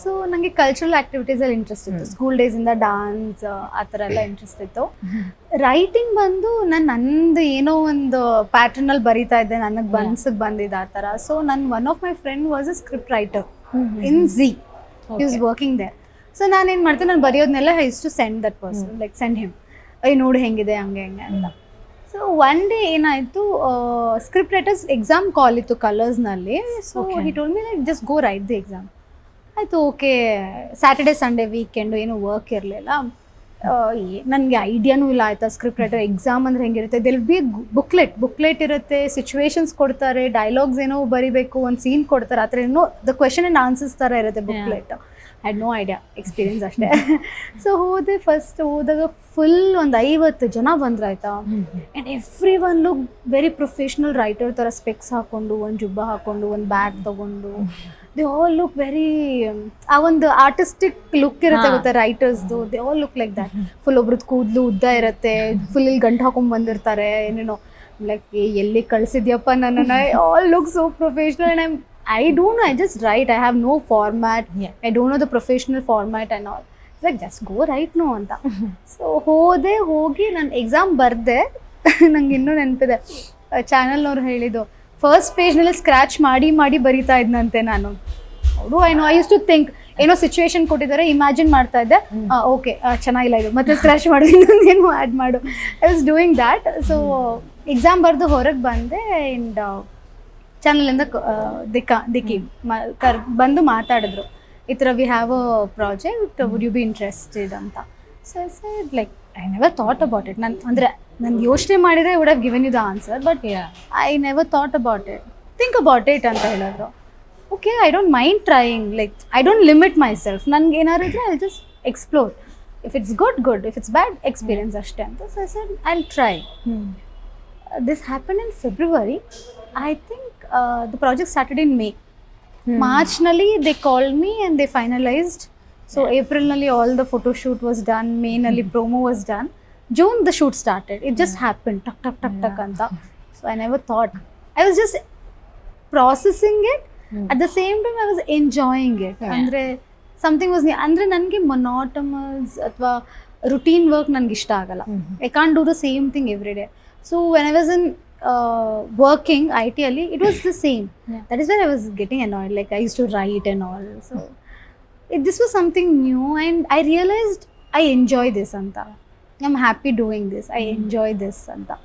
So ನನಗೆ cultural ಆಕ್ಟಿವಿಟೀಸಲ್ಲಿ interest ಇತ್ತು. ಸ್ಕೂಲ್ ಡೇಸಿಂದ ಡಾನ್ಸ್ ಆ ಥರ ಎಲ್ಲ ಇಂಟ್ರೆಸ್ಟ್ ಇತ್ತು. ರೈಟಿಂಗ್ ಬಂದು ನಾನು ನಂದು ಏನೋ ಒಂದು ಪ್ಯಾಟರ್ನಲ್ಲಿ ಬರೀತಾ ಇದ್ದೆ. ನನಗೆ ಬನ್ಸಿಗೆ ಬಂದಿದ್ದು ಆ ಥರ. ಸೊ ನನ್ನ one of my friend was a script writer in Zee is working there so ಏನು ಮಾಡ್ತೀನಿ ನಾನು ಬರೆಯೋದನ್ನೆಲ್ಲ is to send that person like send him I ನೋಡು ಹೆಂಗಿದೆ ಹಂಗೆ ಹೆಂಗೆ ಅಂತ. ಸೊ ಒನ್ ಡೇ ಏನಾಯಿತು ಸ್ಕ್ರಿಪ್ಟ್ ರೈಟರ್ಸ್ ಎಕ್ಸಾಮ್ ಕಾಲ್ ಇತ್ತು ಕಲರ್ಸ್ನಲ್ಲಿ so. He told me like just go write the exam ಆಯಿತು ಓಕೆ ಸ್ಯಾಟರ್ಡೆ ಸಂಡೇ ವೀಕೆಂಡು ಏನು ವರ್ಕ್ ಇರಲಿಲ್ಲ. ನನಗೆ ಐಡಿಯಾನೂ ಇಲ್ಲ ಆಯಿತಾ ಸ್ಕ್ರಿಪ್ಟ್ ರೈಟರ್ ಎಕ್ಸಾಮ್ ಅಂದ್ರೆ ಹೆಂಗಿರುತ್ತೆ? ದಿಲ್ ಬಿ ಬುಕ್ಲೆಟ್ ಬುಕ್ಲೆಟ್ ಇರುತ್ತೆ ಸಿಚುವೇಶನ್ಸ್ ಕೊಡ್ತಾರೆ ಡೈಲಾಗ್ಸ್ ಏನೋ ಬರಿಬೇಕು ಒಂದು ಸೀನ್ ಕೊಡ್ತಾರೆ ಆ ಥರ ಏನೋ ದ ಕ್ವೆಶನ್ ಆ್ಯಂಡ್ ಆನ್ಸರ್ಸ್ ಥರ ಇರುತ್ತೆ booklet had no idea experience ಅಷ್ಟೇ. ಸೊ ಹೋದೆ ಫಸ್ಟ್ ಹೋದಾಗ ಫುಲ್ ಒಂದು ಐವತ್ತು ಜನ ಬಂದ್ರೆ ಆಯಿತಾ. And every one look very professional writer ಥರ ಸ್ಪೆಕ್ಸ್ ಹಾಕೊಂಡು ಒಂದು ಜುಬ್ಬ ಹಾಕ್ಕೊಂಡು ಒಂದು ಬ್ಯಾಗ್ ತಗೊಂಡು. ದೇ ಆಲ್ ಲುಕ್ ವೆರಿ ಆ ಒಂದು ಆರ್ಟಿಸ್ಟಿಕ್ ಲುಕ್ ಇರುತ್ತೆ. ಗೊತ್ತಾ ರೈಟರ್ಸ್ದು they? All look like that full ಒಬ್ರದ್ದು ಕೂದಲು ಉದ್ದ ಇರುತ್ತೆ ಫುಲ್ ಇಲ್ಲಿ ಗಂಟು ಹಾಕೊಂಡ್ ಬಂದಿರ್ತಾರೆ ಏನೇನೋ. ಲೈಕ್ ಎಲ್ಲಿ ಕಳ್ಸಿದ್ಯಪ್ಪ ನನ್ನನ್ನು? All look so professional and I don't know I just write I have no format. I don't know the professional format and all like just go write no ಅಂತ. ಸೊ ಹೋದೆ ಹೋಗಿ ನಾನು ಎಕ್ಸಾಮ್ ಬರೆದೆ. ನಂಗೆ ಇನ್ನೂ ನೆನಪಿದೆ. ಚಾನಲ್ನವ್ರು ಹೇಳಿದ್ದು ಫಸ್ಟ್ ಪೇಜ್ನಲ್ಲಿ ಸ್ಕ್ರ್ಯಾಚ್ ಮಾಡಿ ಮಾಡಿ ಬರಿತಾ ಇದ್ನಂತೆ ನಾನು. ಅವರು I know I used to think ಏನೋ ಸಿಚುವೇಶನ್ ಕೊಟ್ಟಿದ್ದಾರೆ ಇಮ್ಯಾಜಿನ್ ಮಾಡ್ತಾ ಇದ್ದೆ. ಓಕೆ ಚೆನ್ನಾಗಿಲ್ಲ ಇದು. ಮತ್ತೆ ಸ್ಕ್ರಾಚ್ ಮಾಡು ಇನ್ನೊಂದೇನು ಆ್ಯಡ್ ಮಾಡು. I was doing that so exam ಬರೆದು ಹೊರಗೆ ಬಂದೆ ಆ್ಯಂಡ್ ಚಾನಲಿಂದ ದಿಕ್ಕ ದಿಕ್ಕಿ ಕರ್ ಬಂದು ಮಾತಾಡಿದ್ರು. ಈ ಥರ we have a project would you be interested ಅಂತ. So side like I never thought about it ನಾನು ಅಂದರೆ ನಾನು ಯೋಚನೆ ಮಾಡಿದರೆ would have given you the answer but I never thought about it think about it ಅಂತ ಹೇಳಿದ್ರು. Okay I don't mind trying like I don't limit myself ನನಗೆ ಏನಾದ್ರು ಇದ್ರೆ I just explore if it's good good if it's bad experience ಅಷ್ಟೇ ಅಂತ. So sir I try this happen in February I think the project started in May ಮಾರ್ಚ್ನಲ್ಲಿ they call they and they and they finalized. So April nali all the photo shoot was done. May nali promo was done. June the shoot started. It just happened. Tuck tuck tuck tuck anta. So I never thought. I was just processing it. At the same time, I was enjoying it. Yeah. ಅಂದ್ರೆ something was ಅಂದರೆ ನನಗೆ ಮೊನಾಟಮಸ್ ಅಥವಾ routine work ನನಗೆ ಇಷ್ಟ ಆಗಲ್ಲ I can't do the same thing every day so when I was in working I T ಅಲ್ಲಿ it was the same Yeah. That is where I was getting annoyed like I use to write and also it, this was something new and i realized i enjoy this anta i'm happy doing this. I enjoy this anta